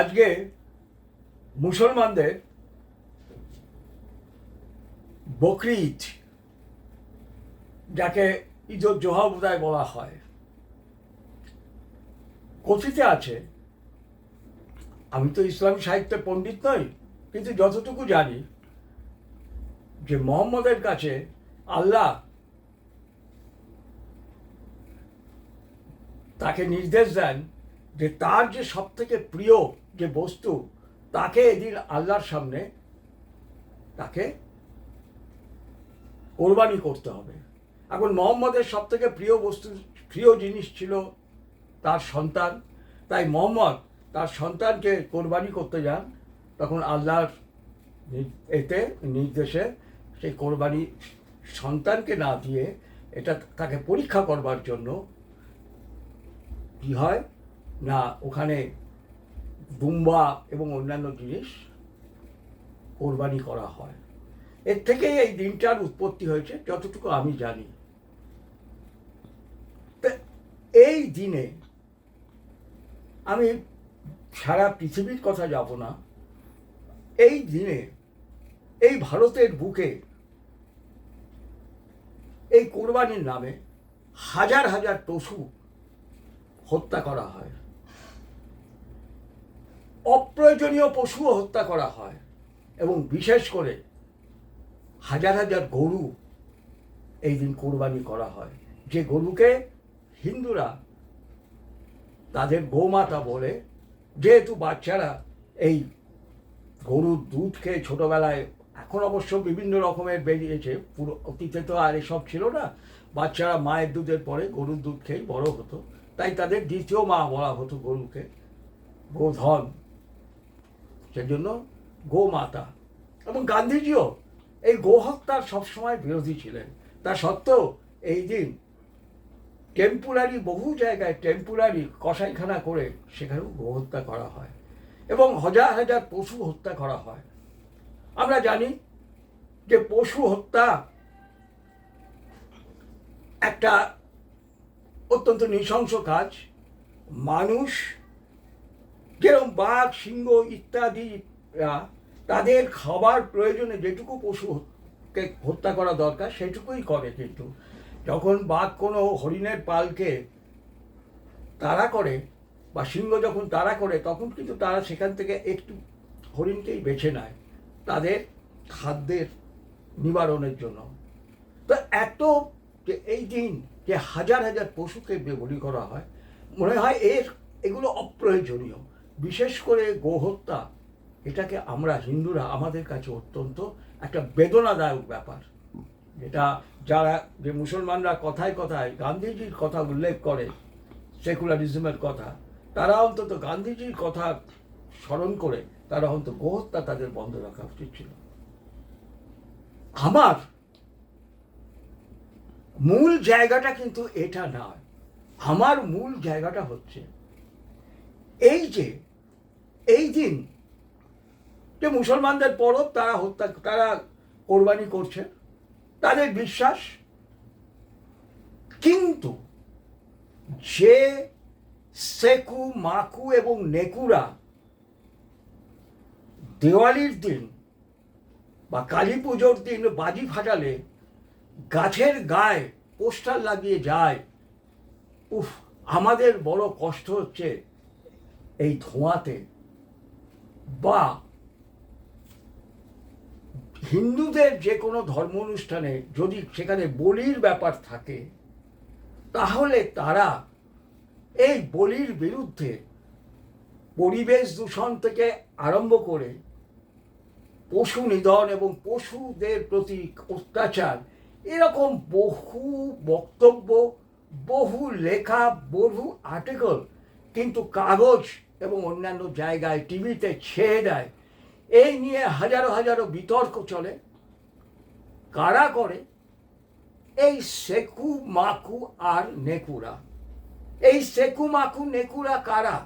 আজকে মুসলমানদের বকরি ঈদ যাকে ঈদ জোহা বোধহয় বলা হয়, কথিতে আছে, আমি তো ইসলামী সাহিত্যের পণ্ডিত নই, কিন্তু যতটুকু জানি যে মোহাম্মদের কাছে আল্লাহ তাকে নির্দেশ দেন যে তার যে সব থেকে প্রিয় যে বস্তু, তাকে এদিন আল্লাহর সামনে তাকে কোরবানি করতে হবে। এখন মোহাম্মদের সব থেকে প্রিয় বস্তু, প্রিয় জিনিস ছিল তার সন্তান। তাই মোহাম্মদ তার সন্তানকে কোরবানি করতে যান, তখন আল্লাহর এতে, নির্দেশে সেই কোরবানি সন্তানকে না দিয়ে এটা তাকে পরীক্ষা করবার জন্য কি হয়? না, ওখানে দুম্বা এবং অন্যান্য জিনিস কোরবানি করা হয়। এর থেকেই এই দিনটার উৎপত্তি হয়েছে, যতটুকু আমি জানি। এই দিনে আমি সারা পৃথিবীর কথা যাব না। এই দিনে, এই ভারতের বুকে এই কোরবানির নামে হাজার হাজার পশু হত্যা করা হয়। অপ্রয়োজনীয় পশুও হত্যা করা হয় এবং বিশেষ করে হাজার হাজার গরু এই দিন কোরবানি করা হয়। যে গরুকে হিন্দুরা তাদের গোমাতা বলে, যেহেতু বাচ্চারা এই গরুর দুধ খেয়ে ছোটোবেলায় এখন অবশ্য বিভিন্ন রকমের বেরিয়েছে, পুরো অতীতে তো আর এসব ছিল না, বাচ্চারা মায়ের দুধের পরে গরুর দুধ খেয়ে বড় হতো, তাই তাদের দ্বিতীয় মা বলা হতো গরুকে, গোধন। সেজন্য গোমাতা এবং গান্ধীজিও এই গোহত্যার সবসময় বিরোধী ছিলেন। তা সত্ত্বেও এই দিন টেম্পুরারি বহু জায়গায় টেম্পুরারি কসাইখানা করে সেখানেও গোহত্যা করা হয় এবং হাজার হাজার পশু হত্যা করা হয়। আমরা জানি যে পশু হত্যা একটা অত্যন্ত নৃশংস কাজ। মানুষ যেরকম বাঘ, সিংহ ইত্যাদিরা তাদের খাবার প্রয়োজনে যেটুকু পশুকে হত্যা করা দরকার, সেটুকুই করে কিন্তু। যখন বাঘ কোনো হরিণের পালকে তাড়া করে বা সিংহ যখন তাড়া করে, তখন কিন্তু তারা সেখান থেকে একটু হরিণকেই বেছে নেয় তাদের খাদ্যের নিবারণের জন্য। তো এত যে এই দিন যে হাজার হাজার পশুকে বলি করা হয়, মনে হয় এর, এগুলো অপ্রয়োজনীয়। বিশেষ করে গোহত্যা, এটাকে আমরা হিন্দুরা আমাদের কাছে অত্যন্ত একটা বেদনাদায়ক ব্যাপার। যেটা যারা, যে মুসলমানরা কথায় কথায় গান্ধীজির কথা উল্লেখ করে, সেকুলারিজমের কথা, তারা অন্তত গান্ধীজির কথা স্মরণ করে, তারা অন্তত গোহত্যা তাদের বন্ধ রাখা উচিত ছিল। আমার মূল জায়গাটা কিন্তু এটা নয়। আমার মূল জায়গাটা হচ্ছে এই যে, এই দিন যে মুসলমানদের পরব, তারা হত্যা, তারা কোরবানি করছে, তাদের বিশ্বাস। কিন্তু যে সেকু, মাকু এবং নেকুরা দেওয়ালির দিন বা কালী পুজোর দিন বাজি ফাটালে, গাছের গায়ে পোস্টার লাগিয়ে যায়, উফ, আমাদের বড় কষ্ট হচ্ছে। এই ধোঁয়াতে। বা হিন্দুদের যে কোনো ধর্ম অনুষ্ঠানে যদি সেখানে বলির ব্যাপার থাকে, তাহলে তারা এই বলির বিরুদ্ধে পরিবেশ দূষণ থেকে আরম্ভ করে পশু নিধন এবং পশুদের প্রতি অত্যাচার, এরকম বহু বক্তব্য, বহু লেখা, বহু আর্টিকেল, কিন্তু কাগজ এবং অন্যান্য জায়গায় টিভিতে ছেয়ে দেয়। এই নিয়ে হাজারো হাজারো বিতর্ক চলে। কারা করে? এই সেকু মাকু আর নেকুরা। এই সেকু মাকু নেকুরা কারা?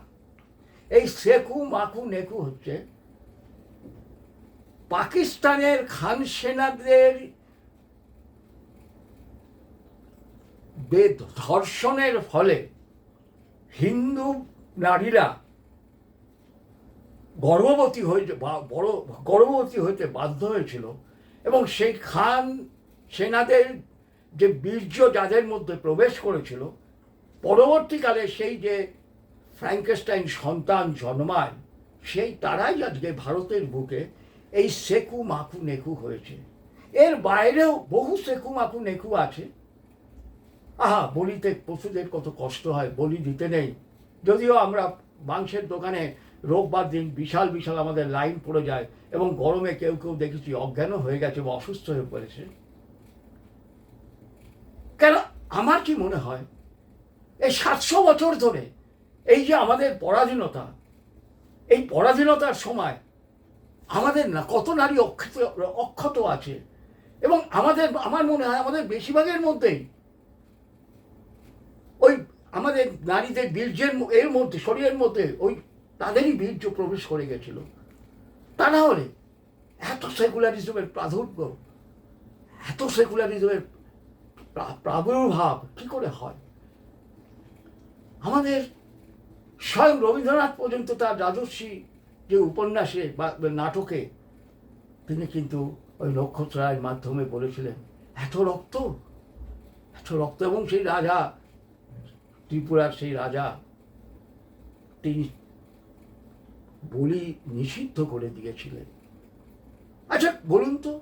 এই সেকু মাকু নেকু হচ্ছে পাকিস্তানের খান সেনাদের ধর্ষণের ফলে হিন্দু নারীরা গর্ভবতী হয়েছে বা- বড় গর্ভবতী হতে বাধ্য হয়েছিল এবং সেই খান সেনাদের যে বীর্য যাদের মধ্যে প্রবেশ করেছিল, পরবর্তীকালে সেই যে ফ্র্যাঙ্কেস্টাইন সন্তান জন্মায়, সেই তারাই আজকে ভারতের বুকে এই সেকু মাকু নেকু হয়েছে। এর বাইরেও বহু সেকু মাকু নেকু আছে। আহা, বলিতে পশুদের কত কষ্ট হয়, বলি দিতে নেই। যদিও আমরা মাংসের দোকানে রোববার দিন বিশাল বিশাল আমাদের লাইন পড়ে যায় এবং গরমে কেউ কেউ দেখেছি অজ্ঞানও হয়ে গেছে বা অসুস্থ হয়ে পড়েছে। কেন? আমার কি মনে হয়? এই সাতশো বছর ধরে এই যে আমাদের পরাধীনতা, এই পরাধীনতার সময় আমাদের না, কত নারী অক্ষত অক্ষত আছে এবং আমাদের, আমার মনে হয় আমাদের বেশিরভাগের মধ্যেই ওই আমাদের নারীদের বীর্যের এর মধ্যে, শরীরের মধ্যে ওই তাদেরই বীর্য প্রবেশ করে গেছিল। তা না হলে এত সেকুলারিজমের প্রাদুর্য এত সেকুলারিজমের প্রাদুর্ভাব কি করে হয়? আমাদের স্বয়ং রবীন্দ্রনাথ পর্যন্ত তার রাজস্বী যে উপন্যাসে বা নাটকে তিনি কিন্তু ওই নক্ষত্রায়ের মাধ্যমে বলেছিলেন, এত রক্ত এত রক্ত এবং সেই রাজা, ত্রিপুরার সেই রাজা, তিনি বলি নিষিদ্ধ করে দিয়েছিলেন। আচ্ছা বলুন তো,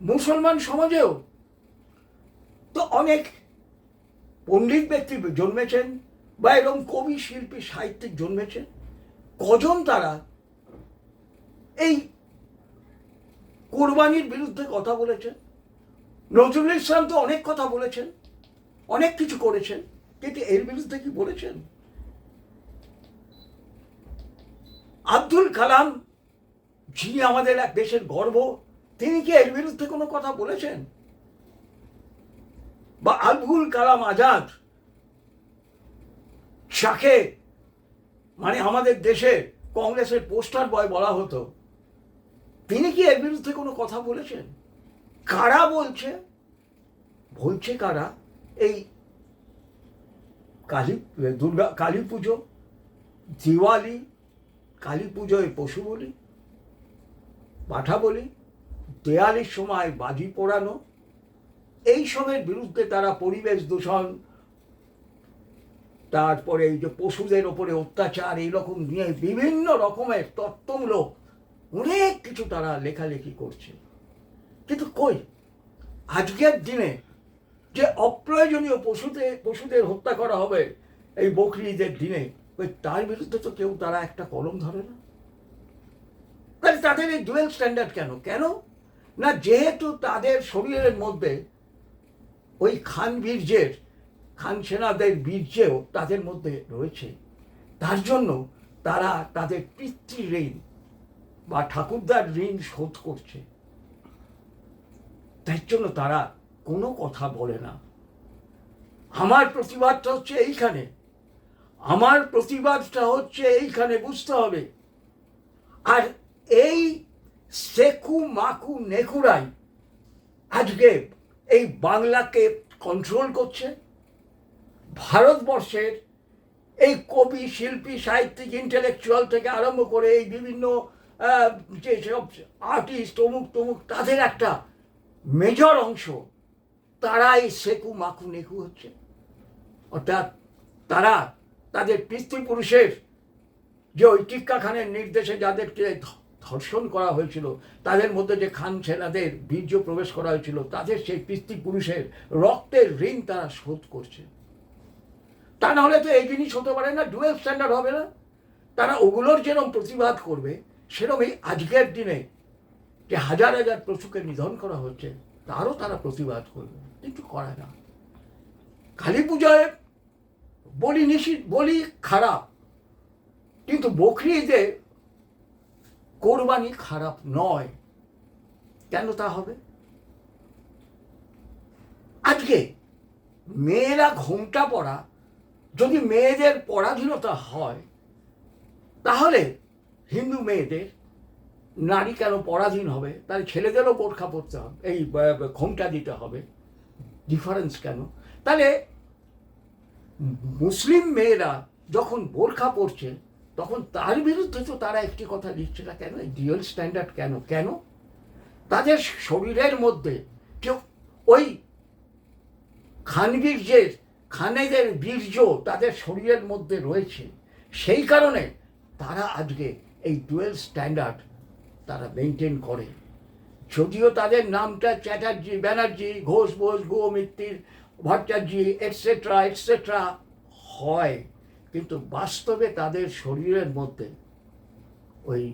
মুসলমান সমাজেও তো অনেক পণ্ডিত ব্যক্তি জন্মেছেন বা এরকম কবি, শিল্পী, সাহিত্যিক জন্মেছেন। কজন তারা এই কোরবানির বিরুদ্ধে কথা বলেছেন? নজরুল ইসলাম তো অনেক কথা বলেছেন, অনেক কিছু করেছেন, কিন্তু এর বিরুদ্ধে কি বলেছেন? আব্দুল কালাম, যিনি আমাদের এক দেশের গর্ব, তিনি কি এর বিরুদ্ধে কোনো কথা বলেছেন? বা আবুল কালাম আজাদ, যাকে মানে আমাদের দেশে কংগ্রেসের পোস্টার বয় বলা হতো, তিনি কি এর বিরুদ্ধে কোনো কথা বলেছেন? কারা বলছে? বলছে কারা? এই কালী, দুর্গা, কালী পুজো, দিওয়ালি কালী পুজোয় পশু বলি পাঠা বলি, দেয়ালির সময় বাজি পোড়ানো, এই সবের বিরুদ্ধে তারা পরিবেশ দূষণ, তারপরে এই যে পশুদের ওপরে অত্যাচার এইরকম নিয়ে বিভিন্ন রকমের তত্ত্বমূলক অনেক কিছু তারা লেখালেখি করছে। কিন্তু কই? আজকের দিনে যে অপ্রয়োজনীয় পশুতে, পশুদের হত্যা করা হবে এই বকরি ঈদের দিনে ওই তার বিরুদ্ধে তো কেউ তারা একটা কলম ধরে না। তাদের এই ডুয়েল স্ট্যান্ডার্ড কেন? কেন? না যেহেতু তাদের শরীরের মধ্যে ওই খান বীর্যের, খান সেনাদের বীর্যেও তাদের মধ্যে রয়েছে, তার জন্য তারা তাদের পিতৃ ঋণ বা ঠাকুরদার ঋণ শোধ করছে। তার জন্য তারা কোনো কথা বলে না। আমার প্রতিবাদটা হচ্ছে এইখানে। আমার প্রতিবাদটা হচ্ছে এইখানে বুঝতে হবে। আর এই সেকু মাকু নেকুরাই আজকে এই বাংলাকে কন্ট্রোল করছে। ভারতবর্ষের এই কবি শিল্পী সাহিত্যিক ইন্টেলেকচুয়াল থেকে আরম্ভ করে এই বিভিন্ন আহ, যে সব আর্টিস্ট অমুক তমুক তাদের একটা মেজর অংশ তারা এই সেকু মাকু নেকু হচ্ছে। অর্থাৎ তারা তাদের পিতৃপুরুষের যে ওই খানের নির্দেশে যাদেরকে ধর্ষণ করা হয়েছিল, তাদের মধ্যে যে খান সেনাদের বীর্য প্রবেশ করা হয়েছিল, তাদের সেই পিতৃপুরুষের রক্তের ঋণ তারা শোধ করছে। তা না হলে তো এই জিনিস হতে পারে না ডুয়েল স্ট্যান্ডার্ড হবে না। তারা ওগুলোর যেরকম প্রতিবাদ করবে সেরকমই আজকের দিনে যে হাজার হাজার পশুকে নিধন করা হচ্ছে, তারও তারা প্রতিবাদ করবে। কিন্তু করে না। কালী পূজায় বলি নিষিদ্ধ বলি খারাপ। কিন্তু বকরি ঈদে কোরবানি খারাপ নয়, কেন তা হবে? আজকে মেয়েরা ঘোমটা পড়া, যদি মেয়েদের পরাধীনতা হয়, তাহলে হিন্দু মেয়েদের নারী কেন পরাধীন হবে? তাহলে ছেলেদেরও বোরখা পড়তে হবে, এই ঘোমটা দিতে হবে। ডিফারেন্স কেন? তাহলে মুসলিম মেয়েরা যখন বোরখা পরছে, তখন তার বিরুদ্ধে তো তারা একটি কথা লিখছে না কেন? এই ডিউয়াল স্ট্যান্ডার্ড কেন? কেন? তাদের শরীরের মধ্যে কেউ ওই খানবীর্যের খানেদের বীর্য তাদের শরীরের মধ্যে রয়েছে, সেই কারণে তারা আজকে এই ডুয়েল স্ট্যান্ডার্ড তারা মেনটেন করে। যদিও তাদের নামটা চ্যাটার্জি, ব্যানার্জি, ঘোষ, বোস, গৌমিত্তির ভট্টাচার্য এটসেট্রা এটসেট্রা হয়। কিন্তু বাস্তবে তাদের শরীরের মধ্যে, ওই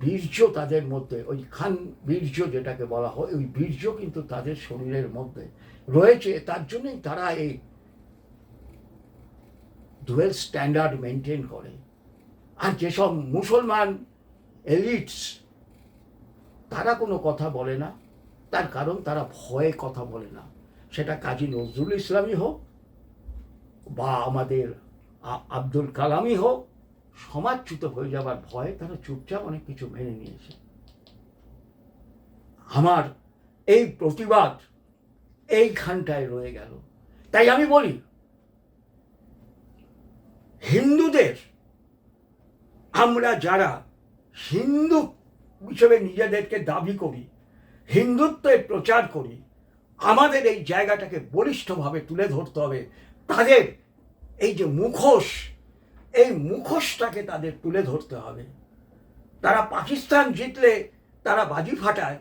বীর্য তাদের মধ্যে, ওই খান বীর্য যেটাকে বলা হয়, ওই বীর্য কিন্তু তাদের শরীরের মধ্যে রয়েছে। তার জন্যই তারা এই ডুয়েল স্ট্যান্ডার্ড মেনটেন করে। আর যেসব মুসলমান এলিটস তারা কোনো কথা বলে না। তার কারণ তারা ভয়ে কথা বলে না। সেটা কাজী নজরুল ইসলামই হোক বা আমাদের আব্দুল কালামই হোক সমাজচ্যুত হয়ে যাবার ভয়ে তারা চুপচাপ অনেক কিছু মেনে নিয়েছে। আমার এই প্রতিবাদ এইখানটায় রয়ে গেল। তাই আমি বলি, হিন্দুদের, আমরা যারা হিন্দু হিসেবে নিজেদেরকে দাবি করি, হিন্দুত্বের প্রচার করি আমাদের এই জায়গাটাকে বলিষ্ঠভাবে তুলে ধরতে হবে। তাদের এই যে মুখোশ, এই মুখোশটাকে তাদের তুলে ধরতে হবে। তারা পাকিস্তান জিতলে তারা বাজি ফাটায়,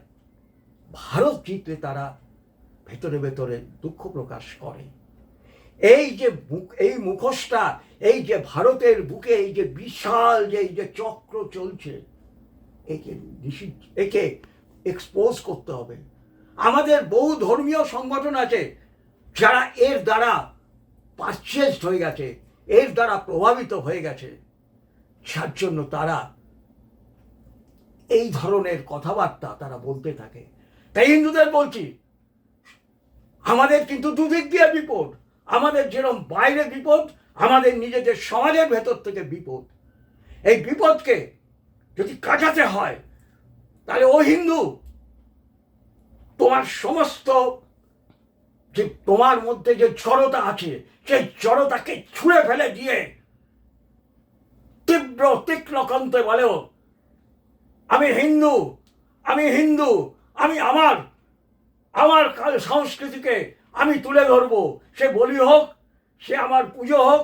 ভারত জিতলে তারা ভেতরে ভেতরে দুঃখ প্রকাশ করে। এই যে এই মুখোশটা, এই যে ভারতের বুকে এই যে বিশাল যে এই যে চক্র চলছে, একে নিষিদ্ধ, একে এক্সপোজ করতে হবে। আমাদের বহু ধর্মীয় সংগঠন আছে, যারা এর দ্বারা পারচেসড হয়ে গেছে, এর দ্বারা প্রভাবিত হয়ে গেছে। যার জন্য তারা এই ধরনের কথাবার্তা তারা বলতে থাকে। তাই হিন্দুদের বলছি, আমাদের কিন্তু দুদিক দিয়ে বিপদ। আমাদের যেরকম বাইরে বিপদ, আমাদের নিজেদের সমাজের ভেতর থেকে বিপদ। এই বিপদকে যদি কাটাতে হয়, তাহলে ও হিন্দু তোমার সমস্ত যে তোমার মধ্যে যে জড়তা আছে, সেই জড়তাকে ছুঁড়ে ফেলে দিয়ে তীব্র তীক্ষ্ণ কণ্ঠে বলেও আমি হিন্দু আমি হিন্দু, আমি আমার আমার সংস্কৃতিকে আমি তুলে ধরবো। সে বলি হোক, সে আমার পুজো হোক,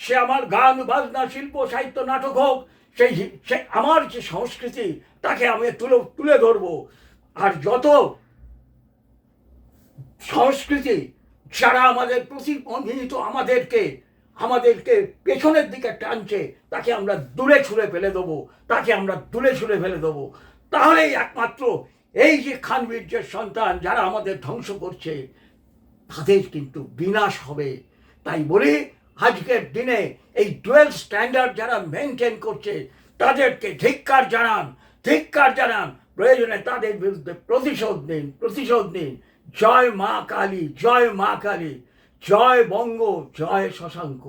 সে আমার গান, বাজনা, শিল্প, সাহিত্য, নাটক হোক, সেই সে আমার যে সংস্কৃতি, তাকে আমি তুলে তুলে ধরবো। আর যত সংস্কৃতি যারা আমাদের প্রতিবন্ধিত আমাদেরকে আমাদেরকে পেছনের দিকে টানছে, তাকে আমরা দূরে ছুঁড়ে ফেলে দেবো, তাকে আমরা দূরে ছুঁড়ে ফেলে দেবো। তাহলেই একমাত্র এই যে খানবীর্যের সন্তান যারা আমাদের ধ্বংস করছে, তাদের কিন্তু বিনাশ হবে। তাই বলি, আজকের দিনে এই ডুয়েল স্ট্যান্ডার্ড যারা মেনটেন করছে, তাদেরকে ধিক্কার জানান ধিক্কার জানান। প্রয়োজনে তাদের বিরুদ্ধে প্রতিশোধ নিন প্রতিশোধ নিন। জয় মা কালী জয় মা কালী জয় বঙ্গ জয় শশাঙ্ক।